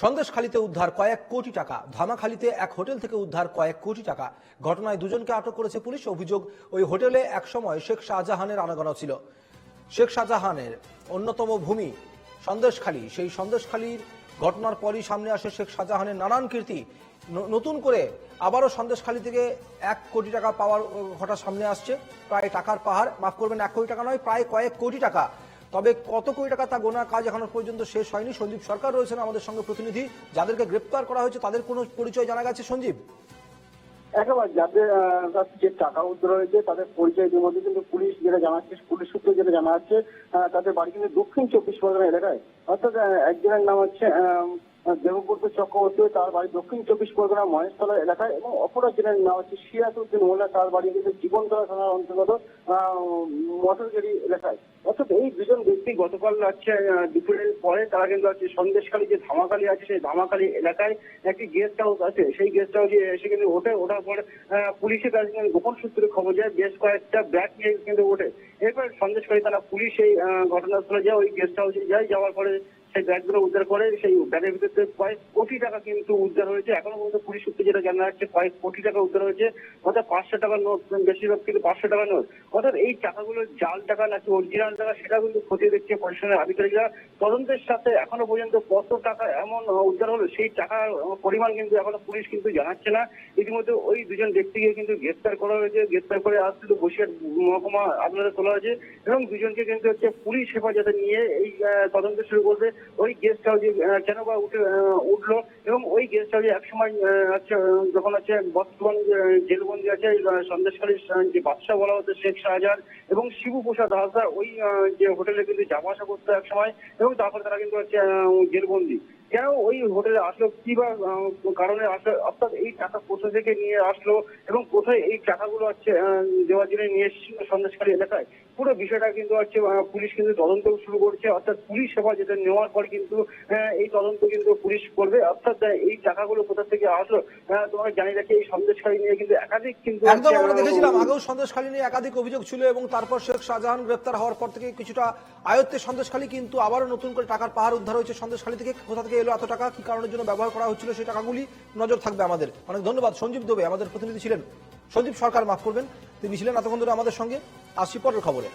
সন্দেশখালীতে উদ্ধার কয়েক কোটি টাকা, ধামাখালীতে এক হোটেল থেকে উদ্ধার কয়েক কোটি টাকা। ঘটনায় দুজনকে আটক করেছে পুলিশ। অভিযোগ, ওই হোটেলে একসময় শেখ শাহজাহানের আনাগোনা ছিল। শেখ শাহজাহানের অন্যতম ভূমি সন্দেশখালী। সেই সন্দেশখালীর ঘটনার পরই সামনে আসে শেখ শাহজাহানের নানান কীর্তি। নতুন করে আবারও সন্দেশখালী থেকে এক কোটি টাকা পাওয়ার ঘটা সামনে আসছে। প্রায় টাকার পাহাড়, মাফ করবেন, এক কোটি টাকা নয়, প্রায় কয়েক কোটি টাকা তবে কত কোটি টাকা তা গোনা কাজ এখনও পর্যন্ত শেষ হয়নি। সঞ্জীব সরকার রয়েছেন আমাদের সঙ্গে প্রতিনিধি, যাদেরকে গ্রেপ্তার করা হয়েছে, তাদের কোনো পরিচয় জানা গেছে? সঞ্জীব একেবারে যাদের যে টাকা উদ্ধার হয়েছে, তাদের পরিচয় ইতিমধ্যে কিন্তু পুলিশ যেটা জানাচ্ছে পুলিশ সূত্রে যেটা জানা যাচ্ছে তাদের বাড়ি কিন্তু দক্ষিণ চব্বিশ পরগনা এলাকায়। অর্থাৎ একজনের নাম হচ্ছে দেবব্রত চক্রবর্তী তার বাড়ি দক্ষিণ চব্বিশ পরগনা মহেশতলা এলাকায় এবং অপর একজনের নাম হচ্ছে সিরাজ উদ্দিন মোল্লা তার বাড়ি কিন্তু জীবনতলা থানার অন্তর্গত মটরগেরি এলাকায়। অর্থাৎ এই দুজন ব্যক্তি গতকাল আহ, দুপুরের পরে তারা কিন্তু হচ্ছে সন্দেশকালী যে ধামাখালী আছে সেই ধামাখালী এলাকায় একটি গেস্ট হাউস আছে। সেই গেস্ট হাউসে এসে কিন্তু ওঠে। ওঠার পর পুলিশের কাছে কিন্তু গোপন সূত্রে খবর যায় বেশ কয়েকটা ব্যাগ নিয়ে কিন্তু ওঠে। এরপর সন্দেশখালী তারা পুলিশ এই ঘটনাস্থলে যায় ওই গেস্ট হাউসে যায়। যাওয়ার পরে সেই ব্যাগগুলো উদ্ধার করে, সেই ব্যাগের ভিতরে কয়েক কোটি টাকা কিন্তু উদ্ধার হয়েছে। এখনও পর্যন্ত পুলিশ সূত্রে যেটা জানা যাচ্ছে, কয়েক কোটি টাকা উদ্ধার হয়েছে। অর্থাৎ পাঁচশো টাকার নোট, বেশিরভাগ কিন্তু পাঁচশো টাকার নোট। অর্থাৎ এই টাকাগুলো জাল টাকা নাকি অরিজিনাল টাকা সেটা কিন্তু খতিয়ে দেখছে প্রশাসনের আধিকারিকরা। তদন্তের সাথে এখনও পর্যন্ত কত টাকা এমন উদ্ধার হলো, সেই টাকার পরিমাণ কিন্তু এখনও পুলিশ কিন্তু জানাচ্ছে না। ইতিমধ্যে ওই দুজন ব্যক্তিকে কিন্তু গ্রেপ্তার করা হয়েছে। গ্রেপ্তার করে আজ কিন্তু বসিরহাট মহকুমা আদালতে তোলা হয়েছে এবং দুজনকে কিন্তু হচ্ছে পুলিশ হেফাজতে নিয়ে এই তদন্ত শুরু করবে। ওই গেস্ট হাউসে কেন বা উঠে উঠল? এবং ওই গেস্ট হাউসে একসময় হচ্ছে, যখন হচ্ছে বর্তমান জেলবন্দি আছে সন্দেশকারী যে বাদশাহ বলা হতো, শেখ শাহজাহান এবং শিবু প্রসাদ হাসদার ওই যে হোটেলে কিন্তু যাওয়া আসা করতো এক সময় এবং তারপরে তারা কিন্তু হচ্ছে জেলবন্দি। কেন ওই হোটেলে আসলো? কি বা কারণে আসলো? অর্থাৎ এই টাকা কোথা থেকে নিয়ে আসলো? এবং কোথায় এই টাকাগুলো হচ্ছে দেওয়ার জন্য নিয়ে এসেছিল সন্দেশকারী এলাকায়? পুরো বিষয়টা কিন্তু হচ্ছে পুলিশ কিন্তু তদন্ত শুরু করছে। অর্থাৎ পুলিশ সেবা যেটা নেওয়ার পর কিন্তু এই তদন্ত কিন্তু পুলিশ করবে। অর্থাৎ এই টাকাগুলো কোথা থেকে আসলো? তোমাকে জানিয়ে রাখি এই সন্দেশকারী নিয়ে কিন্তু একাধিক কিন্তু একদম আমরা দেখেছিলাম আগেও সন্দেশখালী নিয়ে একাধিক অভিযোগ ছিল এবং তারপর শেখ শাহজাহান গ্রেপ্তার হওয়ার পর থেকে কিছুটা আয়ত্তে সন্দেশখালী কিন্তু আবারও নতুন করে টাকার পাহাড় উদ্ধার হয়েছে সন্দেশখালী থেকে কোথা থেকে এলো, এত টাকা কি কারণের জন্য ব্যবহার করা হচ্ছিল, সেই টাকাগুলি নজর থাকবে আমাদের। অনেক ধন্যবাদ, সঞ্জীব দোবে, আমাদের প্রতিনিধি ছিলেন। সঞ্জীব সরকার, মাফ করবেন, তিনি ছিলেন এতক্ষণ ধরে আমাদের সঙ্গে। আসছি পরের খবরে।